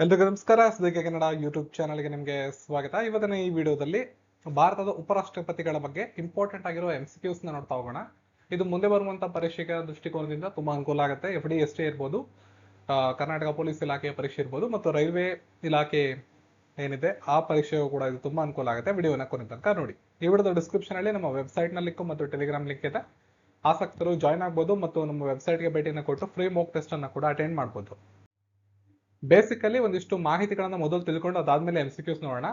ಎಲ್ರಿಗೂ ನಮಸ್ಕಾರ. ಸುದೀಗ ಕನ್ನಡ ಯೂಟ್ಯೂಬ್ ಚಾನಲ್ಗೆ ನಿಮಗೆ ಸ್ವಾಗತ. ಇವತ್ತಿನ ಈ ವಿಡಿಯೋದಲ್ಲಿ ಭಾರತದ ಉಪರಾಷ್ಟ್ರಪತಿಗಳ ಬಗ್ಗೆ ಇಂಪಾರ್ಟೆಂಟ್ ಆಗಿರೋ ಎಂ ಸಿ ಕ್ಯೂಸ್ ನೋಡ್ತಾ ಹೋಗೋಣ. ಇದು ಮುಂದೆ ಬರುವಂತಹ ಪರೀಕ್ಷೆಗಳ ದೃಷ್ಟಿಕೋನದಿಂದ ತುಂಬಾ ಅನುಕೂಲ ಆಗುತ್ತೆ. ಎಫ್ ಡಿ ಎಸ್ ಟಿ ಇರ್ಬೋದು. ಕರ್ನಾಟಕ ಪೊಲೀಸ್ ಇಲಾಖೆಯ ಪರೀಕ್ಷೆ ಇರ್ಬೋದು ಮತ್ತು ರೈಲ್ವೆ ಇಲಾಖೆ ಏನಿದೆ, ಆ ಪರೀಕ್ಷೆಗೂ ಕೂಡ ಇದು ತುಂಬಾ ಅನುಕೂಲ ಆಗುತ್ತೆ. ವಿಡಿಯೋನ ಕೊನೆ ತನಕ ನೋಡಿ. ಈ ವಿಡಿಯೋದ ಡಿಸ್ಕ್ರಿಪ್ಷನ್ ಅಲ್ಲಿ ನಮ್ಮ ವೆಬ್ಸೈಟ್ನ ಲಿಂಕ್ ಮತ್ತು ಟೆಲಿಗ್ರಾಮ್ ಲಿಂಕ್ ಇದೆ. ಆಸಕ್ತರು ಜಾಯ್ನ್ ಆಗ್ಬೋದು ಮತ್ತು ನಮ್ಮ ವೆಬ್ಸೈಟ್ಗೆ ಭೇಟಿಯನ್ನು ಕೊಟ್ಟು ಫ್ರೀ ಮೋಕ್ ಟೆಸ್ಟ್ ಅನ್ನ ಕೂಡ ಅಟೆಂಡ್ ಮಾಡ್ಬೋದು. ಬೇಸಿಕಲಿ ಒಂದಿಷ್ಟು ಮಾಹಿತಿಗಳನ್ನ ಮೊದಲು ತಿಳ್ಕೊಂಡು ಅದಾದ್ಮೇಲೆ ಎಂ ಸಿ ಕ್ಯೂಸ್ ನೋಡೋಣ.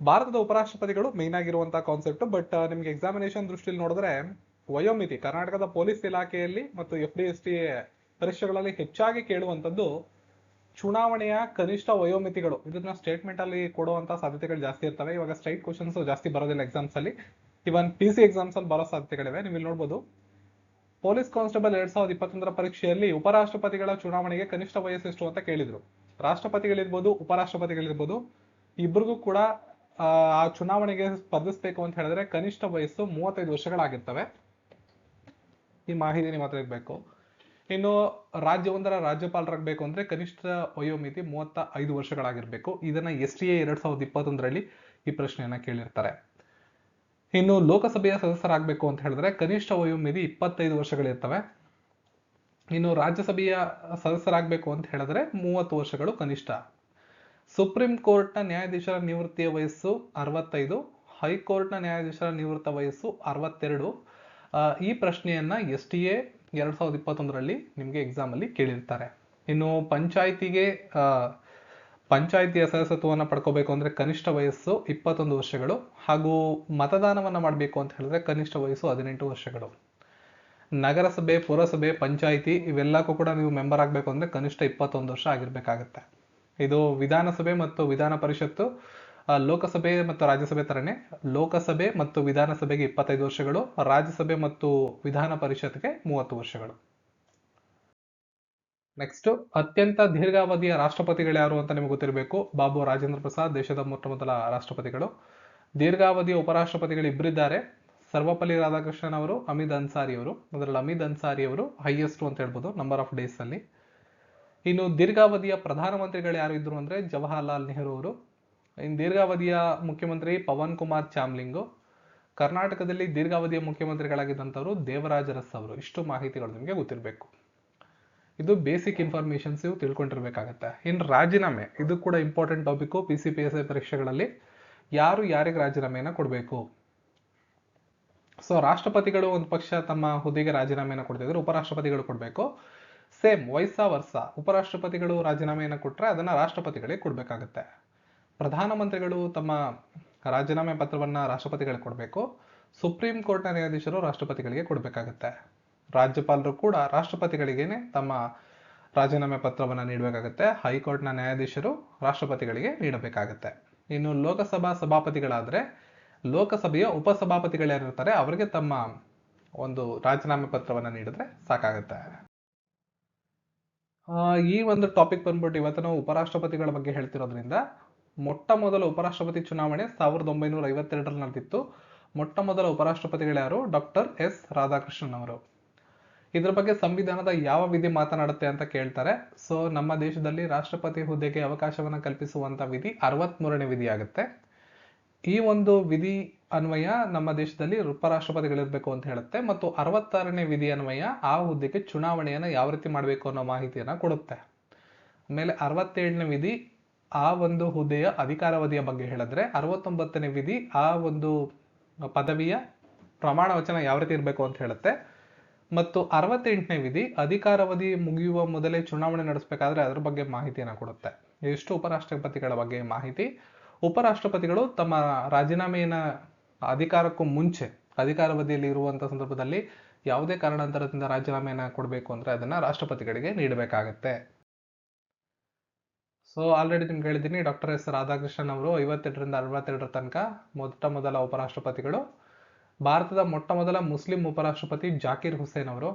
ಭಾರತದ ಉಪರಾಷ್ಟ್ರಪತಿಗಳು ಮೇನ್ ಆಗಿರುವಂತಹ ಕಾನ್ಸೆಪ್ಟ್ ಬಟ್ ನಿಮ್ಗೆ ಎಕ್ಸಾಮಿನೇಷನ್ ದೃಷ್ಟಿಯಲ್ಲಿ ನೋಡಿದ್ರೆ ವಯೋಮಿತಿ, ಕರ್ನಾಟಕದ ಪೊಲೀಸ್ ಇಲಾಖೆಯಲ್ಲಿ ಮತ್ತು ಎಫ್ ಡಿ ಎಸ್ ಟಿ ಪರೀಕ್ಷೆಗಳಲ್ಲಿ ಹೆಚ್ಚಾಗಿ ಕೇಳುವಂತದ್ದು ಚುನಾವಣೆಯ ಕನಿಷ್ಠ ವಯೋಮಿತಿಗಳು. ಇದನ್ನ ಸ್ಟೇಟ್ಮೆಂಟ್ ಅಲ್ಲಿ ಕೊಡುವಂತ ಸಾಧ್ಯತೆಗಳು ಜಾಸ್ತಿ ಇರ್ತವೆ. ಇವಾಗ ಸ್ಟ್ರೈಟ್ ಕ್ವಶನ್ಸ್ ಜಾಸ್ತಿ ಬರೋದಿಲ್ಲ ಎಕ್ಸಾಮ್ಸ್ ಅಲ್ಲಿ. ಇವನ್ ಪಿ ಸಿ ಎಕ್ಸಾಮ್ಸ್ ಅಲ್ಲಿ ಬರೋ ಸಾಧ್ಯತೆಗಳಿವೆ. ನೀವು ಇಲ್ಲಿ ನೋಡ್ಬೋದು ಪೊಲೀಸ್ ಕಾನ್ಸ್ಟೇಬಲ್ ಎರಡ್ ಸಾವಿರದ ಇಪ್ಪತ್ತೊಂದರ ಪರೀಕ್ಷೆಯಲ್ಲಿ ಉಪರಾಷ್ಟ್ರಪತಿಗಳ ಚುನಾವಣೆಗೆ ಕನಿಷ್ಠ ವಯಸ್ಸು ಎಷ್ಟು ಅಂತ ಕೇಳಿದ್ರು. ರಾಷ್ಟ್ರಪತಿಗಳಿರ್ಬೋದು, ಉಪರಾಷ್ಟ್ರಪತಿಗಳಿರ್ಬೋದು ಇಬ್ಬರಿಗೂ ಕೂಡ, ಆ ಆ ಚುನಾವಣೆಗೆ ಸ್ಪರ್ಧಿಸಬೇಕು ಅಂತ ಹೇಳಿದ್ರೆ ಕನಿಷ್ಠ ವಯಸ್ಸು ಮೂವತ್ತೈದು ವರ್ಷಗಳಾಗಿರ್ತವೆ. ಈ ಮಾಹಿತಿ ನಿಮ್ಮ ಹತ್ರ ಇರಬೇಕು. ಇನ್ನು ರಾಜ್ಯವೊಂದರ ರಾಜ್ಯಪಾಲರಾಗಬೇಕು ಅಂದ್ರೆ ಕನಿಷ್ಠ ವಯೋಮಿತಿ ಮೂವತ್ತ ಐದು ವರ್ಷಗಳಾಗಿರ್ಬೇಕು. ಇದನ್ನ ಎಸ್ ಟಿ ಎ ಎರಡ್ ಸಾವಿರದ ಇಪ್ಪತ್ತೊಂದರಲ್ಲಿ ಈ ಪ್ರಶ್ನೆಯನ್ನ ಕೇಳಿರ್ತಾರೆ. ಇನ್ನು ಲೋಕಸಭೆಯ ಸದಸ್ಯರಾಗಬೇಕು ಅಂತ ಹೇಳಿದ್ರೆ ಕನಿಷ್ಠ ವಯೋಮಿತಿ ಇಪ್ಪತ್ತೈದು ವರ್ಷಗಳಿರ್ತವೆ ಇನ್ನು ರಾಜ್ಯಸಭೆಯ ಸದಸ್ಯರಾಗಬೇಕು ಅಂತ ಹೇಳಿದ್ರೆ ಮೂವತ್ತು ವರ್ಷಗಳು ಕನಿಷ್ಠ. ಸುಪ್ರೀಂ ಕೋರ್ಟ್ನ ನ್ಯಾಯಾಧೀಶರ ನಿವೃತ್ತಿಯ ವಯಸ್ಸು ಅರವತ್ತೈದು, ಹೈಕೋರ್ಟ್ನ ನ್ಯಾಯಾಧೀಶರ ನಿವೃತ್ತ ವಯಸ್ಸು ಅರವತ್ತೆರಡು. ಈ ಪ್ರಶ್ನೆಯನ್ನ ಎಸ್ ಟಿ ಎ ಎರಡ್ ಸಾವಿರದ ಇಪ್ಪತ್ತೊಂದರಲ್ಲಿ ನಿಮಗೆ ಎಕ್ಸಾಮಲ್ಲಿ ಕೇಳಿರ್ತಾರೆ. ಇನ್ನು ಪಂಚಾಯಿತಿಗೆ ಪಂಚಾಯಿತಿಯ ಸದಸ್ಯತ್ವವನ್ನು ಪಡ್ಕೋಬೇಕು ಅಂದರೆ ಕನಿಷ್ಠ ವಯಸ್ಸು ಇಪ್ಪತ್ತೊಂದು ವರ್ಷಗಳು ಹಾಗೂ ಮತದಾನವನ್ನು ಮಾಡಬೇಕು ಅಂತ ಹೇಳಿದ್ರೆ ಕನಿಷ್ಠ ವಯಸ್ಸು ಹದಿನೆಂಟು ವರ್ಷಗಳು. ನಗರಸಭೆ, ಪುರಸಭೆ, ಪಂಚಾಯಿತಿ ಇವೆಲ್ಲಕ್ಕೂ ಕೂಡ ನೀವು ಮೆಂಬರ್ ಆಗಬೇಕು ಅಂದರೆ ಕನಿಷ್ಠ ಇಪ್ಪತ್ತೊಂದು ವರ್ಷ ಆಗಿರಬೇಕಾಗತ್ತೆ. ಇದು ವಿಧಾನಸಭೆ ಮತ್ತು ವಿಧಾನ ಪರಿಷತ್ತು ಲೋಕಸಭೆ ಮತ್ತು ರಾಜ್ಯಸಭೆ ತರನೇ ಲೋಕಸಭೆ ಮತ್ತು ವಿಧಾನಸಭೆಗೆ ಇಪ್ಪತ್ತೈದು ವರ್ಷಗಳು, ರಾಜ್ಯಸಭೆ ಮತ್ತು ವಿಧಾನ ಪರಿಷತ್ಗೆ ಮೂವತ್ತು ವರ್ಷಗಳು. ನೆಕ್ಸ್ಟ್ ಅತ್ಯಂತ ದೀರ್ಘಾವಧಿಯ ರಾಷ್ಟ್ರಪತಿಗಳು ಯಾರು ಅಂತ ನಿಮಗೆ ಗೊತ್ತಿರಬೇಕು. ಬಾಬು ರಾಜೇಂದ್ರ ಪ್ರಸಾದ್, ದೇಶದ ಮೊಟ್ಟ ಮೊದಲ ರಾಷ್ಟ್ರಪತಿಗಳು. ದೀರ್ಘಾವಧಿಯ ಉಪರಾಷ್ಟ್ರಪತಿಗಳು ಇಬ್ಬರಿದ್ದಾರೆ ಸರ್ವಪಲ್ಲಿ ರಾಧಾಕೃಷ್ಣನ್ ಅವರು, ಅಮಿತ್ ಅನ್ಸಾರಿ ಅವರು. ಅದರಲ್ಲಿ ಅಮಿತ್ ಅನ್ಸಾರಿ ಅವರು ಹೈಯೆಸ್ಟ್ ಅಂತ ಹೇಳ್ಬೋದು ನಂಬರ್ ಆಫ್ ಡೇಸ್ ಅಲ್ಲಿ. ಇನ್ನು ದೀರ್ಘಾವಧಿಯ ಪ್ರಧಾನಮಂತ್ರಿಗಳು ಯಾರು ಇದ್ರು ಅಂದ್ರೆ ಜವಾಹರ್ಲಾಲ್ ನೆಹರು ಅವರು. ಇನ್ನು ದೀರ್ಘಾವಧಿಯ ಮುಖ್ಯಮಂತ್ರಿ ಪವನ್ ಕುಮಾರ್ ಚಾಮ್ಲಿಂಗು. ಕರ್ನಾಟಕದಲ್ಲಿ ದೀರ್ಘಾವಧಿಯ ಮುಖ್ಯಮಂತ್ರಿಗಳಾಗಿದ್ದಂಥವರು ದೇವರಾಜರಸ್ ಅವರು ಇಷ್ಟು ಮಾಹಿತಿಗಳು ನಿಮಗೆ ಗೊತ್ತಿರಬೇಕು. ಇದು ಬೇಸಿಕ್ ಇನ್ಫಾರ್ಮೇಶನ್ಸ್ ಇವು ತಿಳ್ಕೊಂಡಿರ್ಬೇಕಾಗತ್ತೆ. ಇನ್ನು ರಾಜೀನಾಮೆ, ಇದು ಕೂಡ important topic P C P S I ಪರೀಕ್ಷೆಗಳಲ್ಲಿ ಯಾರು ಯಾರಿಗೆ ರಾಜೀನಾಮೆಯನ್ನು ಕೊಡಬೇಕು? ಸೊ ರಾಷ್ಟ್ರಪತಿಗಳು ಒಂದು ಪಕ್ಷ ತಮ್ಮ ಹುದ್ದೆಗೆ ರಾಜೀನಾಮೆಯನ್ನು ಕೊಡ್ತಿದ್ರು, ಉಪರಾಷ್ಟ್ರಪತಿಗಳು ಕೊಡಬೇಕು. ಸೇಮ್ ವಯಸ್ಸ ವರ್ಷ ಉಪರಾಷ್ಟ್ರಪತಿಗಳು ರಾಜೀನಾಮೆಯನ್ನು ಕೊಟ್ಟರೆ ಅದನ್ನು ರಾಷ್ಟ್ರಪತಿಗಳಿಗೆ ಕೊಡಬೇಕಾಗತ್ತೆ. ಪ್ರಧಾನಮಂತ್ರಿಗಳು ತಮ್ಮ ರಾಜೀನಾಮೆ ಪತ್ರವನ್ನ ರಾಷ್ಟ್ರಪತಿಗಳಿಗೆ ಕೊಡಬೇಕು. ಸುಪ್ರೀಂ ಕೋರ್ಟ್ನ ನ್ಯಾಯಾಧೀಶರು ರಾಷ್ಟ್ರಪತಿಗಳಿಗೆ ಕೊಡಬೇಕಾಗತ್ತೆ. ರಾಜ್ಯಪಾಲರು ಕೂಡ ರಾಷ್ಟ್ರಪತಿಗಳಿಗೇನೆ ತಮ್ಮ ರಾಜೀನಾಮೆ ಪತ್ರವನ್ನು ನೀಡಬೇಕಾಗುತ್ತೆ. ಹೈಕೋರ್ಟ್ನ ನ್ಯಾಯಾಧೀಶರು ರಾಷ್ಟ್ರಪತಿಗಳಿಗೆ ನೀಡಬೇಕಾಗತ್ತೆ. ಇನ್ನು ಲೋಕಸಭಾ ಸಭಾಪತಿಗಳಾದರೆ ಲೋಕಸಭೆಯ ಉಪ ಯಾರಿರ್ತಾರೆ ಅವರಿಗೆ ತಮ್ಮ ಒಂದು ರಾಜೀನಾಮೆ ಪತ್ರವನ್ನು ನೀಡಿದ್ರೆ ಸಾಕಾಗುತ್ತೆ. ಈ ಒಂದು ಟಾಪಿಕ್ ಬಂದ್ಬಿಟ್ಟು ಇವತ್ತು ನಾವು ಉಪರಾಷ್ಟ್ರಪತಿಗಳ ಬಗ್ಗೆ ಹೇಳ್ತಿರೋದ್ರಿಂದ ಮೊಟ್ಟ ಮೊದಲ ಉಪರಾಷ್ಟ್ರಪತಿ ಚುನಾವಣೆ ಸಾವಿರದ ಒಂಬೈನೂರ ಐವತ್ತೆರಡರಲ್ಲಿ ನಡೆದಿತ್ತು ಮೊಟ್ಟ ಮೊದಲ ಉಪರಾಷ್ಟ್ರಪತಿಗಳು ಯಾರು? Doctor S. ರಾಧಾಕೃಷ್ಣನ್ ಅವರು. ಇದ್ರ ಬಗ್ಗೆ ಸಂವಿಧಾನದ ಯಾವ ವಿಧಿ ಮಾತನಾಡುತ್ತೆ ಅಂತ ಕೇಳ್ತಾರೆ. ಸೊ ನಮ್ಮ ದೇಶದಲ್ಲಿ ರಾಷ್ಟ್ರಪತಿ ಹುದ್ದೆಗೆ ಅವಕಾಶವನ್ನು ಕಲ್ಪಿಸುವಂತ ವಿಧಿ ಅರವತ್ಮೂರನೇ ವಿಧಿ ಆಗುತ್ತೆ. ಈ ಒಂದು ವಿಧಿ ಅನ್ವಯ ನಮ್ಮ ದೇಶದಲ್ಲಿ ಉಪರಾಷ್ಟ್ರಪತಿಗಳಿರಬೇಕು ಅಂತ ಹೇಳುತ್ತೆ. ಮತ್ತು ಅರವತ್ತಾರನೇ ವಿಧಿ ಅನ್ವಯ ಆ ಹುದ್ದೆಗೆ ಚುನಾವಣೆಯನ್ನು ಯಾವ ರೀತಿ ಮಾಡಬೇಕು ಅನ್ನೋ ಮಾಹಿತಿಯನ್ನು ಕೊಡುತ್ತೆ. ಆಮೇಲೆ ಅರವತ್ತೇಳನೇ ವಿಧಿ ಆ ಒಂದು ಹುದ್ದೆಯ ಅಧಿಕಾರಾವಧಿಯ ಬಗ್ಗೆ ಹೇಳಿದ್ರೆ, ಅರವತ್ತೊಂಬತ್ತನೇ ವಿಧಿ ಆ ಒಂದು ಪದವಿಯ ಪ್ರಮಾಣ ವಚನ ಯಾವ ರೀತಿ ಇರಬೇಕು ಅಂತ ಹೇಳುತ್ತೆ. ಮತ್ತು ಅರವತ್ತೆಂಟನೇ ವಿಧಿ ಅಧಿಕಾರಾವಧಿ ಮುಗಿಯುವ ಮೊದಲೇ ಚುನಾವಣೆ ನಡೆಸಬೇಕಾದ್ರೆ ಅದರ ಬಗ್ಗೆ ಮಾಹಿತಿಯನ್ನು ಕೊಡುತ್ತೆ. ಇಷ್ಟು ಉಪರಾಷ್ಟ್ರಪತಿಗಳ ಬಗ್ಗೆ ಮಾಹಿತಿ? ಉಪರಾಷ್ಟ್ರಪತಿಗಳು ತಮ್ಮ ರಾಜೀನಾಮೆಯನ್ನ ಅಧಿಕಾರಕ್ಕೂ ಮುಂಚೆ, ಅಧಿಕಾರಾವಧಿಯಲ್ಲಿ ಇರುವಂಥ ಸಂದರ್ಭದಲ್ಲಿ ಯಾವುದೇ ಕಾರಣಾಂತರದಿಂದ ರಾಜೀನಾಮೆಯನ್ನ ಕೊಡಬೇಕು ಅಂದರೆ ಅದನ್ನ ರಾಷ್ಟ್ರಪತಿಗಳಿಗೆ ನೀಡಬೇಕಾಗತ್ತೆ. ಸೊ ಆಲ್ರೆಡಿ ನಿಮ್ಗೆ ಹೇಳಿದ್ದೀನಿ ಡಾಕ್ಟರ್ ಎಸ್ ರಾಧಾಕೃಷ್ಣನ್ ಅವರು ಐವತ್ತೆರಡರಿಂದ ಅರವತ್ತೆರಡರ ತನಕ ಮೊಟ್ಟ ಮೊದಲ ಉಪರಾಷ್ಟ್ರಪತಿಗಳು. ಭಾರತದ ಮೊಟ್ಟ ಮೊದಲ ಮುಸ್ಲಿಂ ಉಪರಾಷ್ಟ್ರಪತಿ ಜಾಕೀರ್ ಹುಸೇನ್ ಅವರು,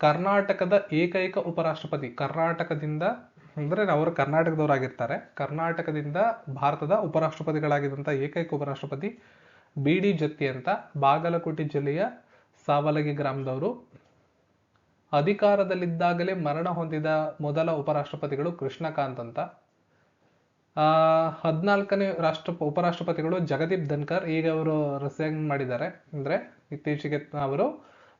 ಕರ್ನಾಟಕದ ಏಕೈಕ ಉಪರಾಷ್ಟ್ರಪತಿ, ಕರ್ನಾಟಕದಿಂದ ಅಂದ್ರೆ ಅವರು ಕರ್ನಾಟಕದವರಾಗಿರ್ತಾರೆ. ಕರ್ನಾಟಕದಿಂದ ಭಾರತದ ಉಪರಾಷ್ಟ್ರಪತಿಗಳಾಗಿದ್ದಂಥ ಏಕೈಕ ಉಪರಾಷ್ಟ್ರಪತಿ ಬಿ ಡಿ ಜತ್ತಿ ಅಂತ ಬಾಗಲಕೋಟೆ ಜಿಲ್ಲೆಯ ಸಾವಲಗಿ ಗ್ರಾಮದವರು. ಅಧಿಕಾರದಲ್ಲಿದ್ದಾಗಲೇ ಮರಣ ಹೊಂದಿದ ಮೊದಲ ಉಪರಾಷ್ಟ್ರಪತಿಗಳು ಕೃಷ್ಣಕಾಂತ್ ಅಂತ. ಹದಿನಾಲ್ಕನೇ ರಾಷ್ಟ್ರ, ಉಪರಾಷ್ಟ್ರಪತಿಗಳು ಜಗದೀಪ್ ಧನ್ಕರ್, ಈಗ ಅವರು ರಿಸೈನ್ ಮಾಡಿದ್ದಾರೆ. ಅಂದ್ರೆ ಇತ್ತೀಚೆಗೆ ಅವರು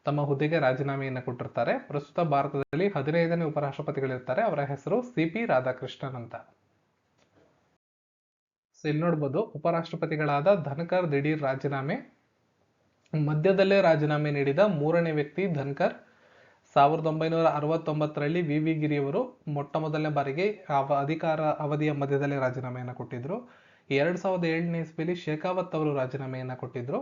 ತಮ್ಮ ಹುದ್ದೆಗೆ ರಾಜೀನಾಮೆಯನ್ನು ಕೊಟ್ಟಿರ್ತಾರೆ. ಪ್ರಸ್ತುತ ಭಾರತದಲ್ಲಿ ಹದಿನೈದನೇ ಉಪರಾಷ್ಟ್ರಪತಿಗಳಿರ್ತಾರೆ. ಅವರ ಹೆಸರು ಸಿ ಪಿ ರಾಧಾಕೃಷ್ಣನ್ ಅಂತ. ಸೊ ಇಲ್ಲಿ ನೋಡ್ಬೋದು, ಉಪರಾಷ್ಟ್ರಪತಿಗಳಾದ ಧನ್ಕರ್ ದಿಢೀರ್ ರಾಜೀನಾಮೆ. ಮಧ್ಯದಲ್ಲೇ ರಾಜೀನಾಮೆ ನೀಡಿದ ಮೂರನೇ ವ್ಯಕ್ತಿ ಧನ್ಕರ್. ಸಾವಿರದ ಒಂಬೈನೂರ ಅರವತ್ತೊಂಬತ್ತರಲ್ಲಿ ವಿ ವಿ ಗಿರಿಯವರು ಮೊಟ್ಟ ಮೊದಲನೇ ಬಾರಿಗೆ ಅವ ಅಧಿಕಾರ ಅವಧಿಯ ಮಧ್ಯದಲ್ಲಿ ರಾಜೀನಾಮೆಯನ್ನು ಕೊಟ್ಟಿದ್ದರು ಎರಡು ಸಾವಿರದ ಏಳನೇ ಇಸ್ವಿಲಿ ಶೇಖಾವತ್ ಅವರು ರಾಜೀನಾಮೆಯನ್ನು ಕೊಟ್ಟಿದ್ದರು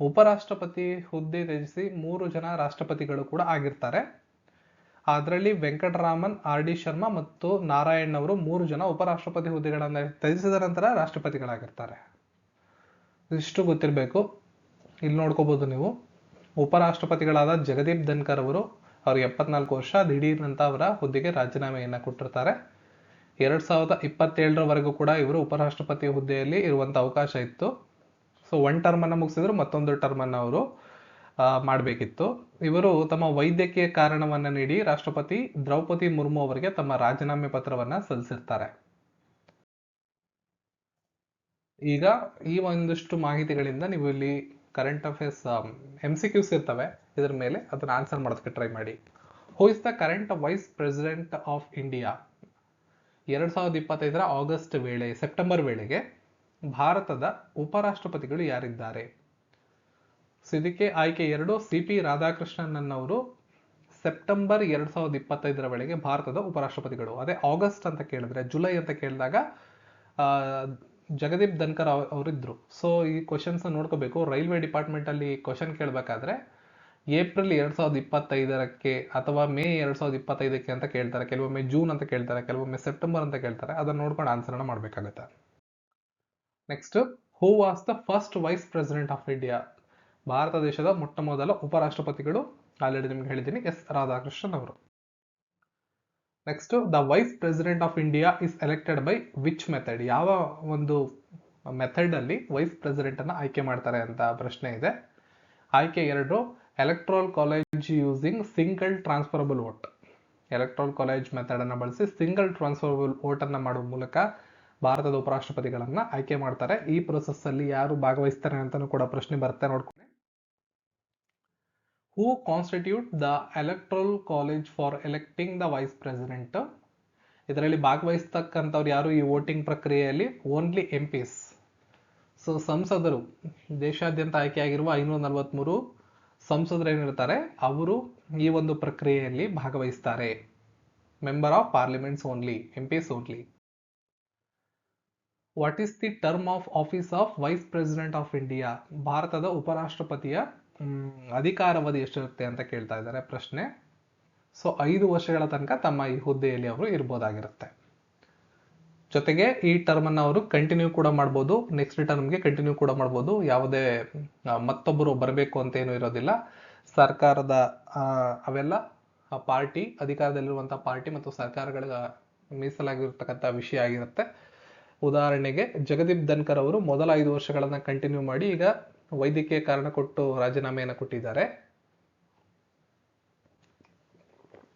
ಉಪರಾಷ್ಟ್ರಪತಿ ಹುದ್ದೆ ತ್ಯಜಿಸಿ ಮೂರು ಜನ ರಾಷ್ಟ್ರಪತಿಗಳು ಕೂಡ ಆಗಿರ್ತಾರೆ. ಅದರಲ್ಲಿ ವೆಂಕಟರಾಮನ್, ಆರ್ ಡಿ ಶರ್ಮಾ ಮತ್ತು ನಾರಾಯಣ್ ಅವರು ಮೂರು ಜನ ಉಪರಾಷ್ಟ್ರಪತಿ ಹುದ್ದೆಗಳನ್ನು ತ್ಯಜಿಸಿದ ನಂತರ ರಾಷ್ಟ್ರಪತಿಗಳಾಗಿರ್ತಾರೆ. ಇಷ್ಟು ಗೊತ್ತಿರಬೇಕು. ಇಲ್ಲಿ ನೋಡ್ಕೋಬೋದು ನೀವು. ಉಪರಾಷ್ಟ್ರಪತಿಗಳಾದ ಜಗದೀಪ್ ಧನ್ಕರ್ ಅವರು ಅವ್ರಿಗೆ ಎಪ್ಪತ್ನಾಲ್ಕು ವರ್ಷ, ದಿಢೀರ್ನಂತ ಅವರ ಹುದ್ದೆಗೆ ರಾಜೀನಾಮೆಯನ್ನು ಕೊಟ್ಟಿರ್ತಾರೆ. ಎರಡು ಸಾವಿರದ ಇಪ್ಪತ್ತೇಳರವರೆಗೂ ಕೂಡ ಇವರು ಉಪರಾಷ್ಟ್ರಪತಿ ಹುದ್ದೆಯಲ್ಲಿ ಇರುವಂಥ ಅವಕಾಶ ಇತ್ತು. ಸೊ ಒನ್ ಟರ್ಮನ್ನು ಮುಗಿಸಿದ್ರು, ಮತ್ತೊಂದು ಟರ್ಮನ್ನು ಅವರು ಮಾಡಬೇಕಿತ್ತು. ಇವರು ತಮ್ಮ ವೈದ್ಯಕೀಯ ಕಾರಣವನ್ನು ನೀಡಿ ರಾಷ್ಟ್ರಪತಿ ದ್ರೌಪದಿ ಮುರ್ಮು ಅವರಿಗೆ ತಮ್ಮ ರಾಜೀನಾಮೆ ಪತ್ರವನ್ನು ಸಲ್ಲಿಸಿರ್ತಾರೆ. ಈಗ ಈ ಒಂದಿಷ್ಟು ಮಾಹಿತಿಗಳಿಂದ ನೀವು ಇಲ್ಲಿ current affairs M C Qs ಇರ್ತವೆ. ಇದರ ಮೇಲೆ ಅದನ್ನ ಆನ್ಸರ್ ಮಾಡೋದಕ್ಕೆ ಟ್ರೈ ಮಾಡಿ. Who is the current vice president of India ಎರಡ್ ಸಾವಿರದ ಇಪ್ಪತ್ತೈದರ ಆಗಸ್ಟ್ ವೇಳೆ ಸೆಪ್ಟೆಂಬರ್ ವೇಳೆಗೆ ಭಾರತದ ಉಪರಾಷ್ಟ್ರಪತಿಗಳು ಯಾರಿದ್ದಾರೆ? ಸೊ ಇದಕ್ಕೆ ಆಯ್ಕೆ ಎರಡು ಸಿ ಪಿ ರಾಧಾಕೃಷ್ಣನ್ ಅವರು ಸೆಪ್ಟೆಂಬರ್ ಎರಡ್ ಸಾವಿರದ ಇಪ್ಪತ್ತೈದರ ವೇಳೆಗೆ ಭಾರತದ ಉಪರಾಷ್ಟ್ರಪತಿಗಳು. ಅದೇ ಆಗಸ್ಟ್ ಅಂತ ಕೇಳಿದ್ರೆ ಜುಲೈ ಅಂತ ಕೇಳಿದಾಗ ಜಗದೀಪ್ ಧನ್ಕರ್ ಅವರಿದ್ದರು ಸೊ ಈ ಕ್ವಶನ್ಸ್ ನೋಡ್ಕೋಬೇಕು. ರೈಲ್ವೆ ಡಿಪಾರ್ಟ್ಮೆಂಟಲ್ಲಿ ಕ್ವಶನ್ ಕೇಳಬೇಕಾದ್ರೆ, ಏಪ್ರಿಲ್ ಎರಡು ಸಾವಿರದ ಇಪ್ಪತ್ತೈದರಕ್ಕೆ ಅಥವಾ ಮೇ ಎರಡು ಸಾವಿರದ ಇಪ್ಪತ್ತೈದಕ್ಕೆ ಅಂತ ಕೇಳ್ತಾರೆ. ಕೆಲವೊಮ್ಮೆ ಜೂನ್ ಅಂತ ಕೇಳ್ತಾರೆ, ಕೆಲವೊಮ್ಮೆ ಸೆಪ್ಟೆಂಬರ್ ಅಂತ ಕೇಳ್ತಾರೆ. ಅದನ್ನ ನೋಡ್ಕೊಂಡು ಆನ್ಸರ್ನ ಮಾಡಬೇಕಾಗುತ್ತೆ. Next who was the first vice president of India Bharat ದೇಶದ ಮೊಟ್ಟ ಮೊದಲ ಉಪರಾಷ್ಟ್ರಪತಿಗಳು. ಆಲ್ರೆಡಿ ನಿಮ್ಗೆ ಹೇಳಿದ್ದೀನಿ, ಎಸ್. ರಾಧಾಕೃಷ್ಣನ್ ಅವರು. Next the vice president of India is elected by which method ಯಾವ ಒಂದು ಮೆಥಡ್ ಅಲ್ಲಿ ವೈಸ್ ಪ್ರೆಸಿಡೆಂಟ್ ಅನ್ನ ಆಯ್ಕೆ ಮಾಡ್ತಾರೆ ಅಂತ ಪ್ರಶ್ನೆ ಇದೆ. ಆಯ್ಕೆ ಎರಡು electoral college using single transferable vote electoral college method ಅನ್ನ ಬಳಸಿ ಸಿಂಗಲ್ ಟ್ರಾನ್ಸ್ಫರಬಲ್ ವೋಟ್ ಅನ್ನ ಮಾಡುವ ಮೂಲಕ ಭಾರತದ ಉಪರಾಷ್ಟ್ರಪತಿಗಳನ್ನ ಆಯ್ಕೆ ಮಾಡ್ತಾರೆ. ಈ ಪ್ರೊಸೆಸ್ ಅಲ್ಲಿ ಯಾರು ಭಾಗವಹಿಸ್ತಾರೆ ಅಂತಾನೂ ಕೂಡ ಪ್ರಶ್ನೆ ಬರುತ್ತೆ ನೋಡ್ಕೊಳ್ಳಿ who constitute the electoral college for electing the vice president ಇದರಲ್ಲಿ ಭಾಗವಹಿಸ್ತಕ್ಕಂಥವ್ರು ಯಾರು ಈ ವೋಟಿಂಗ್ ಪ್ರಕ್ರಿಯೆಯಲ್ಲಿ? ಓನ್ಲಿ ಎಂ ಪಿಸ್ ಸೊ ಸಂಸದರು, ದೇಶಾದ್ಯಂತ ಆಯ್ಕೆಯಾಗಿರುವ ಐನೂರ ನಲವತ್ತ್ಮೂರು ಸಂಸದರು ಏನಿರ್ತಾರೆ ಅವರು ಈ ಒಂದು ಪ್ರಕ್ರಿಯೆಯಲ್ಲಿ ಭಾಗವಹಿಸ್ತಾರೆ. Member of parliaments only M Ps only what is the term of office of vice president of India ಭಾರತದ ಉಪರಾಷ್ಟ್ರಪತಿಯ ಅಧಿಕಾರಾವಧಿ ಎಷ್ಟಿರುತ್ತೆ ಅಂತ ಕೇಳ್ತಾ ಇದ್ದಾರೆ ಪ್ರಶ್ನೆ. ಸೊ ಐದು ವರ್ಷಗಳ ತನಕ ತಮ್ಮ ಈ ಹುದ್ದೆಯಲ್ಲಿ ಅವರು ಇರ್ಬೋದಾಗಿರುತ್ತೆ. ಜೊತೆಗೆ ಈ ಟರ್ಮ್ ಅನ್ನ ಅವರು ಕಂಟಿನ್ಯೂ ಕೂಡ ಮಾಡ್ಬೋದು. ನೆಕ್ಸ್ಟ್ ಟರ್ಮ್ಗೆ ಕಂಟಿನ್ಯೂ ಕೂಡ ಮಾಡ್ಬೋದು. ಯಾವುದೇ ಮತ್ತೊಬ್ಬರು ಬರಬೇಕು ಅಂತ ಏನೂ ಇರೋದಿಲ್ಲ. ಸರ್ಕಾರದ ಅವೆಲ್ಲ ಪಾರ್ಟಿ ಅಧಿಕಾರದಲ್ಲಿರುವಂಥ ಪಾರ್ಟಿ ಮತ್ತು ಸರ್ಕಾರಗಳ ಮೀಸಲಾಗಿರ್ತಕ್ಕಂಥ ವಿಷಯ ಆಗಿರುತ್ತೆ. ಉದಾಹರಣೆಗೆ ಜಗದೀಪ್ ಧನ್ಕರ್ ಅವರು ಮೊದಲ ಐದು ವರ್ಷಗಳನ್ನು ಕಂಟಿನ್ಯೂ ಮಾಡಿ ಈಗ ವೈದ್ಯಕೀಯ ಕಾರಣ ಕೊಟ್ಟು ರಾಜೀನಾಮೆಯನ್ನು ಕೊಟ್ಟಿದ್ದಾರೆ.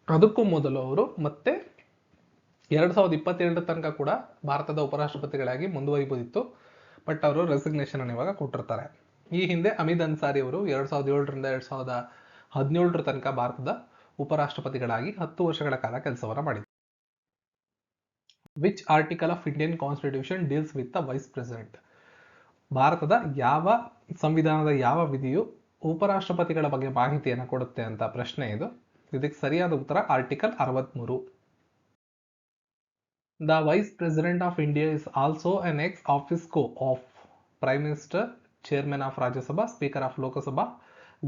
ಅದಕ್ಕೂ ಮೊದಲು ಅವರು ಮತ್ತೆ ಎರಡ್ ಸಾವಿರದ ಇಪ್ಪತ್ತೆರಡರ ತನಕ ಕೂಡ ಭಾರತದ ಉಪರಾಷ್ಟ್ರಪತಿಗಳಾಗಿ ಮುಂದುವರಿಬೋದಿತ್ತು. ಬಟ್ ಅವರು ರೆಸಿಗ್ನೇಷನ್ ಅನ್ನು ಇವಾಗ ಕೊಟ್ಟಿರ್ತಾರೆ. ಈ ಹಿಂದೆ ಅಮಿತ್ ಅನ್ಸಾರಿ ಅವರು ಎರಡ್ ಸಾವಿರದ ಏಳರಿಂದ ಎರಡ್ ಸಾವಿರದ ಹದಿನೇಳರ ತನಕ ಭಾರತದ ಉಪರಾಷ್ಟ್ರಪತಿಗಳಾಗಿ ಹತ್ತು ವರ್ಷಗಳ ಕಾಲ ಕೆಲಸವನ್ನು ಮಾಡಿದ್ರು. Which article of Indian constitution deals with the vice president ಭಾರತದ ಯಾವ ಸಂವಿಧಾನದ ಯಾವ ವಿಧಿಯು ಉಪರಾಷ್ಟ್ರಪತಿಗಳ ಬಗ್ಗೆ ಮಾಹಿತಿಯನ್ನು ಕೊಡುತ್ತೆ ಅಂತ ಪ್ರಶ್ನೆ ಇದು. ಇದಕ್ಕೆ ಸರಿಯಾದ ಉತ್ತರ ಆರ್ಟಿಕಲ್ ಅರವತ್ಮೂರು. The vice president of India is also an ex officio of prime minister chairman of Rajya Sabha speaker of Lok Sabha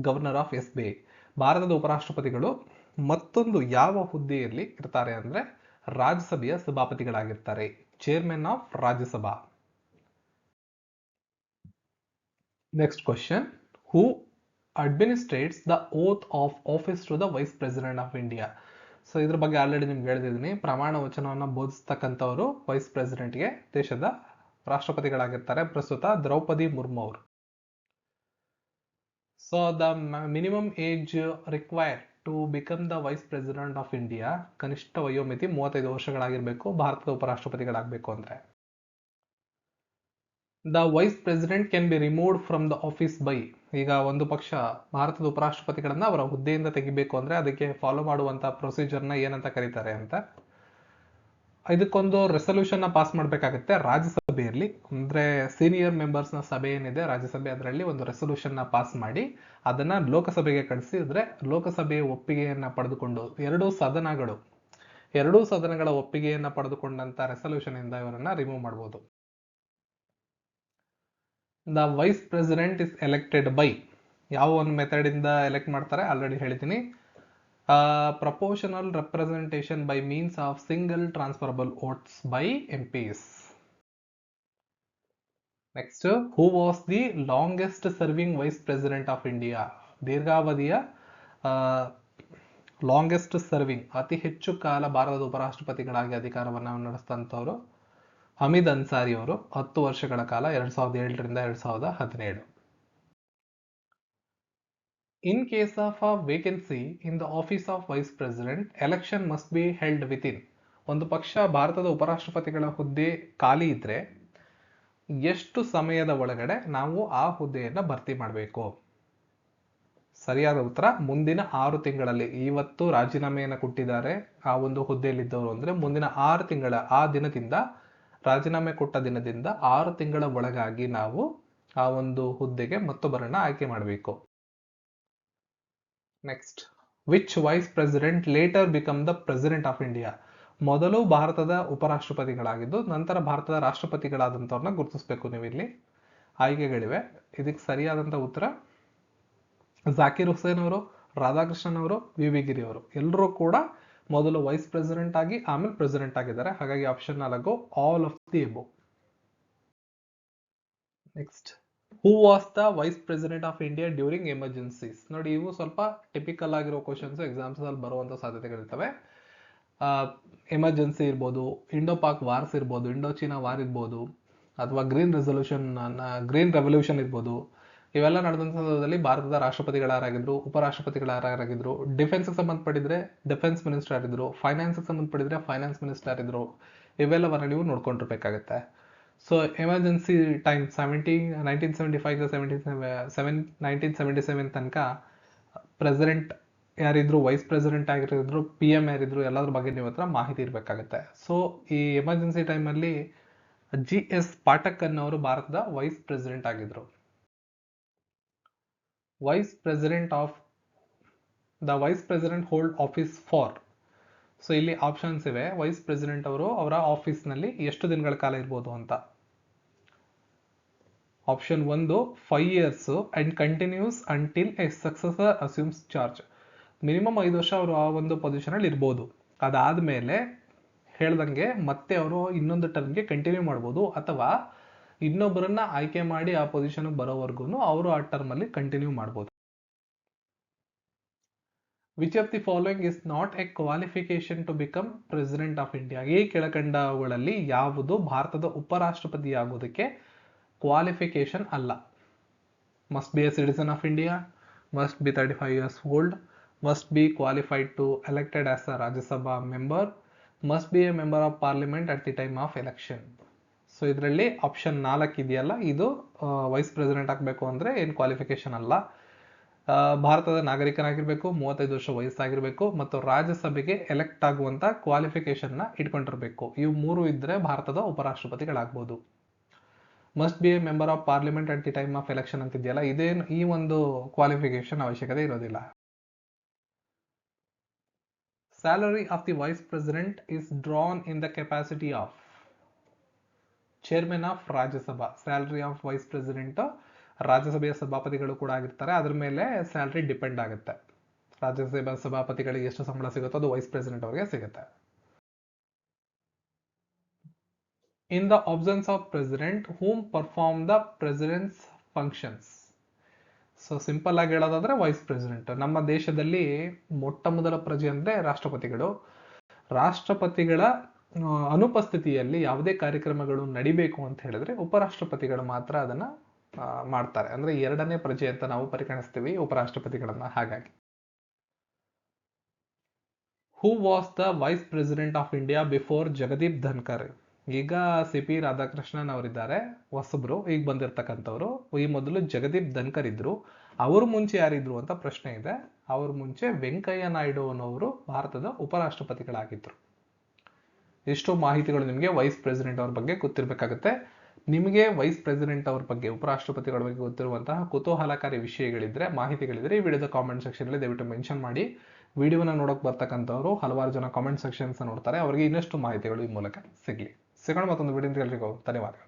governor of S B I ಭಾರತದ ಉಪರಾಷ್ಟ್ರಪತಿಗಳು ಮತ್ತೊಂದು ಯಾವ ಹುದ್ದೆಯಲ್ಲಿ ಇರ್ತಾರೆ ಅಂದರೆ ರಾಜ್ಯಸಭೆಯ ಸಭಾಪತಿಗಳಾಗಿರ್ತಾರೆ. Chairman of Rajya Sabha next question who administers the oath of office to the vice president of India so ಇದ್ರ ಬಗ್ಗೆ ಆಲ್ರೆಡಿ ನಿಮ್ಗೆ ಹೇಳಿದ್ದೀನಿ ಪ್ರಮಾಣ ವಚನವನ್ನು ಬೋಧಿಸ್ತಕ್ಕಂಥವರು ವೈಸ್ ಪ್ರೆಸಿಡೆಂಟ್ಗೆ ದೇಶದ ರಾಷ್ಟ್ರಪತಿಗಳಾಗಿರ್ತಾರೆ. ಪ್ರಸ್ತುತ ದ್ರೌಪದಿ ಮುರ್ಮು ಅವರು. So the minimum age require to become the vice president of India ಕನಿಷ್ಠ ವಯೋಮಿತಿ ಮೂವತ್ತೈದು ವರ್ಷಗಳಾಗಿರಬೇಕು. ಭಾರತದ ಉಪರಾಷ್ಟ್ರಪತಿಗಳಾಗಬೇಕು ಅಂದ್ರೆ. The vice president can be removed from the office by ಈಗ ಒಂದು ಪಕ್ಷ ಭಾರತದ ಉಪರಾಷ್ಟ್ರಪತಿಗಳನ್ನ ಅವರ ಹುದ್ದೆಯಿಂದ ತೆಗಿಬೇಕು ಅಂದ್ರೆ ಅದಕ್ಕೆ ಫಾಲೋ ಮಾಡುವಂತ ಪ್ರೊಸೀಜರ್ನ ಏನಂತ ಕರೀತಾರೆ ಅಂತ. ಇದಕ್ಕೊಂದು ರೆಸೊಲ್ಯೂಷನ್ ಪಾಸ್ ಮಾಡಬೇಕಾಗುತ್ತೆ ರಾಜ್ಯಸಭೆಯಲ್ಲಿ. ಅಂದ್ರೆ ಸೀನಿಯರ್ ಮೆಂಬರ್ಸ್ನ ಸಭೆ ಏನಿದೆ, ರಾಜ್ಯಸಭೆ ಅದರಲ್ಲಿ ಒಂದು ರೆಸೊಲ್ಯೂಷನ್ನ ಪಾಸ್ ಮಾಡಿ ಅದನ್ನ ಲೋಕಸಭೆಗೆ ಕಳಿಸಿದ್ರೆ ಲೋಕಸಭೆಯ ಒಪ್ಪಿಗೆಯನ್ನ ಪಡೆದುಕೊಂಡು ಎರಡೂ ಸದನಗಳು, ಎರಡೂ ಸದನಗಳ ಒಪ್ಪಿಗೆಯನ್ನ ಪಡೆದುಕೊಂಡಂತ ರೆಸೊಲ್ಯೂಷನ್ ಇಂದ ಇವರನ್ನ ರಿಮೂವ್ ಮಾಡಬಹುದು the vice president is elected by ಯಾವ ಒಂದು ಮೆಥಡ್ ಇಂದ ಎಲೆಕ್ಟ್ ಮಾಡ್ತಾರೆ? ಆಲ್ರೆಡಿ ಹೇಳ್ತೀನಿ proportional representation by means of single transferable votes by M Ps next who was the longest serving vice president of India ದೀರ್ಘಾವಧಿಯ longest serving ಅತಿ ಹೆಚ್ಚು ಕಾಲ ಭಾರತದ ಉಪರಾಷ್ಟ್ರಪತಿಗಳಾಗಿ ಅಧಿಕಾರವನ್ನು ನಡೆಸಿದಂಥವ್ರು ಹಮೀದ್ ಅನ್ಸಾರಿ ಅವರು ಹತ್ತು ವರ್ಷಗಳ ಕಾಲ ಎರಡ್ ಸಾವಿರದ ಏಳರಿಂದ ಎರಡ್ ಸಾವಿರದ ಹದಿನೇಳು. In case of a vacancy in the office of vice president election must be held within ಒಂದು ಪಕ್ಷ ಭಾರತದ ಉಪರಾಷ್ಟ್ರಪತಿಗಳ ಹುದ್ದೆ ಖಾಲಿ ಇದ್ರೆ ಎಷ್ಟು ಸಮಯದ ಒಳಗಡೆ ನಾವು ಆ ಹುದ್ದೆಯನ್ನು ಭರ್ತಿ ಮಾಡಬೇಕು? ಸರಿಯಾದ ಉತ್ತರ, ಮುಂದಿನ ಆರು ತಿಂಗಳಲ್ಲಿ. ಇವತ್ತು ರಾಜೀನಾಮೆಯನ್ನು ಕೊಟ್ಟಿದ್ದಾರೆ ಆ ಒಂದು ಹುದ್ದೆಯಲ್ಲಿದ್ದವರು ಅಂದರೆ ಮುಂದಿನ ಆರು ತಿಂಗಳ ಆ ದಿನದಿಂದ ರಾಜೀನಾಮೆ ಕೊಟ್ಟ ದಿನದಿಂದ ಆರು ತಿಂಗಳ ಒಳಗಾಗಿ ನಾವು ಆ ಒಂದು ಹುದ್ದೆಗೆ ಮತ್ತೊಬ್ಬರನ್ನ ಆಯ್ಕೆ ಮಾಡಬೇಕು. Next which vice president later become the president of India ಮೊದಲು ಭಾರತದ ಉಪರಾಷ್ಟ್ರಪತಿಗಳಾಗಿದ್ದು, ನಂತರ ಭಾರತದ ರಾಷ್ಟ್ರಪತಿಗಳಾದಂಥವ್ರನ್ನ ಗುರುತಿಸಬೇಕು ನೀವು ಇಲ್ಲಿ ಆಯ್ಕೆಗಳಿವೆ. ಇದಕ್ಕೆ ಸರಿಯಾದಂಥ ಉತ್ತರ, ಜಾಕಿರ್ ಹುಸೇನ್ ಅವರು, ರಾಧಾಕೃಷ್ಣನ್ ಅವರು, ವಿ ವಿ ಗಿರಿ ಅವರು. ಎಲ್ಲರೂ ಕೂಡ ಮೊದಲು ವೈಸ್ ಪ್ರೆಸಿಡೆಂಟ್ ಆಗಿ, ಆಮೇಲೆ ಪ್ರೆಸಿಡೆಂಟ್ ಆಗಿದ್ದಾರೆ. ಹಾಗಾಗಿ ಆಪ್ಷನ್ ನಾಲ್ಕು all of the above next who was the vice president of India during emergencies ನೋಡಿ, ಇವು ಸ್ವಲ್ಪ ಟಿಪಿಕಲ್ ಆಗಿರೋ ಕ್ವಶನ್ಸ್ ಎಕ್ಸಾಮ್ಸ್ ಅಲ್ಲಿ ಬರುವಂತ ಸಾಧ್ಯತೆಗಳಿರ್ತವೆ. ಎಮರ್ಜೆನ್ಸಿ ಇರ್ಬೋದು ಇಂಡೋ ಪಾಕ್ ವಾರ್ಸ್ ಇರ್ಬೋದು ಇಂಡೋ ಚೀನಾ ವಾರ್ ಇರ್ಬೋದು, ಅಥವಾ ಗ್ರೀನ್ ರೆಸೊಲ್ಯೂಷನ್ ಗ್ರೀನ್ ರೆವಲ್ಯೂಷನ್ ಇರ್ಬೋದು ಇವೆಲ್ಲ ನಡೆದಂತ ಸಂದರ್ಭದಲ್ಲಿ ಭಾರತದ ರಾಷ್ಟ್ರಪತಿಗಳು ಯಾರಾಗಿದ್ರು ಉಪರಾಷ್ಟ್ರಪತಿಗಳು ಯಾರಾಗಿದ್ರು ಡಿಫೆನ್ಸ್ ಸಂಬಂಧಪಟ್ಟಿದ್ರೆ ಡಿಫೆನ್ಸ್ ಮಿನಿಸ್ಟರ್ ಆಗಿದ್ರು ಫೈನಾನ್ಸ್ ಸಂಬಂಧಪಟ್ಟಿದ್ರೆ ಫೈನಾನ್ಸ್ ಮಿನಿಸ್ಟರ್ ಆಗಿದ್ರು, ಇವೆಲ್ಲವನ್ನ ನೀವು ನೋಡ್ಕೊಂಡಿರ್ಬೇಕಾಗತ್ತೆ. So emergency time seventy nineteen seventy five seventy seven nineteen seventy seven ತನಕ ಪ್ರೆಸಿಡೆಂಟ್ ಯಾರಿದ್ರು ವೈಸ್ ಪ್ರೆಸಿಡೆಂಟ್ ಆಗಿರಿದ್ರು ಪಿ ಎಂ ಯಾರಿದ್ರು, ಎಲ್ಲದ್ರ ಬಗ್ಗೆ ನೀವು ಹತ್ರ ಮಾಹಿತಿ ಇರಬೇಕಾಗುತ್ತೆ. ಸೊ ಈ ಎಮರ್ಜೆನ್ಸಿ ಟೈಮಲ್ಲಿ ಜಿ ಎಸ್ ಪಾಠಕ್ ಅನ್ನೋರು ಭಾರತದ ವೈಸ್ ಪ್ರೆಸಿಡೆಂಟ್ ಆಗಿದ್ರು. Vice president of the vice president hold office for so ಇಲ್ಲಿ ಆಪ್ಷನ್ಸ್ ಇವೆ. ವೈಸ್ ಪ್ರೆಸಿಡೆಂಟ್ ಅವರು ಅವರ ಆಫೀಸ್ನಲ್ಲಿ ಎಷ್ಟು ದಿನಗಳ ಕಾಲ ಇರ್ಬೋದು ಅಂತ. ಆಪ್ಷನ್ ಒಂದು five years and continues until a successor assumes charge minimum ಐದು ವರ್ಷ ಅವರು ಆ ಒಂದು ಪೊಸಿಷನಲ್ಲಿ ಇರ್ಬೋದು ಇರ್ಬೋದು. ಅದಾದ್ಮೇಲೆ ಹೇಳ್ದಂಗೆ ಮತ್ತೆ ಅವರು ಇನ್ನೊಂದು ಟರ್ಮ್ಗೆ ಕಂಟಿನ್ಯೂ ಮಾಡ್ಬೋದು ಅಥವಾ ಇನ್ನೊಬ್ಬರನ್ನ ಆಯ್ಕೆ ಮಾಡಿ ಆ ಪೊಸಿಷನ್ ಬರೋವರೆಗೂ ಅವರು ಆ ಟರ್ಮ್ ಅಲ್ಲಿ ಕಂಟಿನ್ಯೂ ಮಾಡ್ಬೋದು. Which of the following is not a qualification to become president of India ಈ ಕೆಳಕಂಡವುಗಳಲ್ಲಿ ಯಾವುದು ಭಾರತದ ಉಪರಾಷ್ಟ್ರಪತಿ ಆಗೋದಕ್ಕೆ ಕ್ವಾಲಿಫಿಕೇಶನ್ ಅಲ್ಲ. Must be a citizen of India must be thirty five years old must be qualified to elected as a Rajya Sabha member must be a member of parliament at the time of election so ಇದರಲ್ಲಿ option ನಾಲ್ಕು ಇದೆಯಲ್ಲ? ಇದು vice president ಆಗಬೇಕು ಅಂದರೆ ಏನು qualification ಅಲ್ಲ. ಭಾರತದ ನಾಗರಿಕನಾಗಿರಬೇಕು, ಮೂವತ್ತೈದು ವರ್ಷ ವಯಸ್ಸಾಗಿರಬೇಕು, ಮತ್ತು ರಾಜ್ಯಸಭೆಗೆ ಎಲೆಕ್ಟ್ ಆಗುವಂಥ ಕ್ವಾಲಿಫಿಕೇಷನ್ನ ಇಟ್ಕೊಂಡಿರಬೇಕು. ಇವು ಮೂರು ಇದ್ದರೆ ಭಾರತದ ಉಪರಾಷ್ಟ್ರಪತಿಗಳಾಗ್ಬೋದು. Must be a member of parliament at the time of election ಅಂತಿದೆಯಲ್ಲ? ಇದೇನು, ಈ ಒಂದು ಕ್ವಾಲಿಫಿಕೇಶನ್ ಅವಶ್ಯಕತೆ ಇರೋದಿಲ್ಲ. Salary of the vice president is drawn in the capacity of chairman of Rajya Sabha salary of vice president ರಾಜ್ಯಸಭೆಯ ಸಭಾಪತಿಗಳು ಕೂಡ ಆಗಿರ್ತಾರೆ. ಅದ್ರ ಮೇಲೆ ಸ್ಯಾಲ್ರಿ ಡಿಪೆಂಡ್ ಆಗುತ್ತೆ. ರಾಜ್ಯಸಭಾ ಸಭಾಪತಿಗಳಿಗೆ ಎಷ್ಟು ಸಂಬಳ ಸಿಗುತ್ತೋ ಅದು ವೈಸ್ ಪ್ರೆಸಿಡೆಂಟ್ ಅವರಿಗೆ ಸಿಗುತ್ತೆ. In the absence of president whom perform the president's functions so simple ಆಗಿ ಹೇಳೋದಾದ್ರೆ ವೈಸ್ ಪ್ರೆಸಿಡೆಂಟ್ ನಮ್ಮ ದೇಶದಲ್ಲಿ ಮೊಟ್ಟ ಮೊದಲ ಪ್ರಜೆ ಅಂದ್ರೆ ರಾಷ್ಟ್ರಪತಿಗಳು. ರಾಷ್ಟ್ರಪತಿಗಳ ಅನುಪಸ್ಥಿತಿಯಲ್ಲಿ ಯಾವುದೇ ಕಾರ್ಯಕ್ರಮಗಳು ನಡಿಬೇಕು ಅಂತ ಹೇಳಿದ್ರೆ ಉಪರಾಷ್ಟ್ರಪತಿಗಳು ಮಾತ್ರ ಅದನ್ನ ಮಾಡ್ತಾರೆ. ಅಂದ್ರೆ ಎರಡನೇ ಪ್ರಜೆ ಅಂತ ನಾವು ಪರಿಗಣಿಸ್ತೀವಿ ಉಪರಾಷ್ಟ್ರಪತಿಗಳನ್ನ ಹಾಗಾಗಿ. Who was the vice president of India before Jagdeep Dhankhar ಈಗ ಸಿ ಪಿ ರಾಧಾಕೃಷ್ಣನ್ ಅವರಿದ್ದಾರೆ, ಹೊಸಬ್ರು, ಈಗ ಬಂದಿರತಕ್ಕಂಥವ್ರು. ಈ ಮೊದಲು ಜಗದೀಪ್ ಧನ್ಕರ್ ಇದ್ರು. ಅವ್ರ ಮುಂಚೆ ಯಾರಿದ್ರು ಅಂತ ಪ್ರಶ್ನೆ ಇದೆ. ಅವ್ರ ಮುಂಚೆ ವೆಂಕಯ್ಯ ನಾಯ್ಡು ಅನ್ನೋರು ಭಾರತದ ಉಪರಾಷ್ಟ್ರಪತಿಗಳಾಗಿದ್ರು. ಇಷ್ಟು ಮಾಹಿತಿಗಳು ನಿಮಗೆ ವೈಸ್ ಪ್ರೆಸಿಡೆಂಟ್ ಅವ್ರ ಬಗ್ಗೆ ಗೊತ್ತಿರಬೇಕಾಗುತ್ತೆ. ನಿಮಗೆ ವೈಸ್ ಪ್ರೆಸಿಡೆಂಟ್ ಅವ್ರ ಬಗ್ಗೆ, ಉಪರಾಷ್ಟ್ರಪತಿಗಳ ಬಗ್ಗೆ ಗೊತ್ತಿರುವಂತಹ ಕುತೂಹಲಕಾರಿ ವಿಷಯಗಳಿದ್ರೆ, ಮಾಹಿತಿಗಳಿದ್ರೆ ಈ ವಿಡಿಯೋದ ಕಾಮೆಂಟ್ ಸೆಕ್ಷನ್ ಅಲ್ಲಿ ದಯವಿಟ್ಟು ಮೆನ್ಷನ್ ಮಾಡಿ. ವಿಡಿಯೋನ ನೋಡೋಕೆ ಬರ್ತಕ್ಕಂಥವ್ರು ಹಲವಾರು ಜನ ಕಾಮೆಂಟ್ ಸೆಕ್ಷನ್ಸ್ ನೋಡ್ತಾರೆ. ಅವರಿಗೆ ಇನ್ನಷ್ಟು ಮಾಹಿತಿಗಳು ಈ ಮೂಲಕ ಸಿಗ್ಲಿ. ಸಿಗೋಣ ಮತ್ತೊಂದು ವಿಡಿಯೋ ಎಲ್ರಿಗೂ ಧನ್ಯವಾದಗಳು.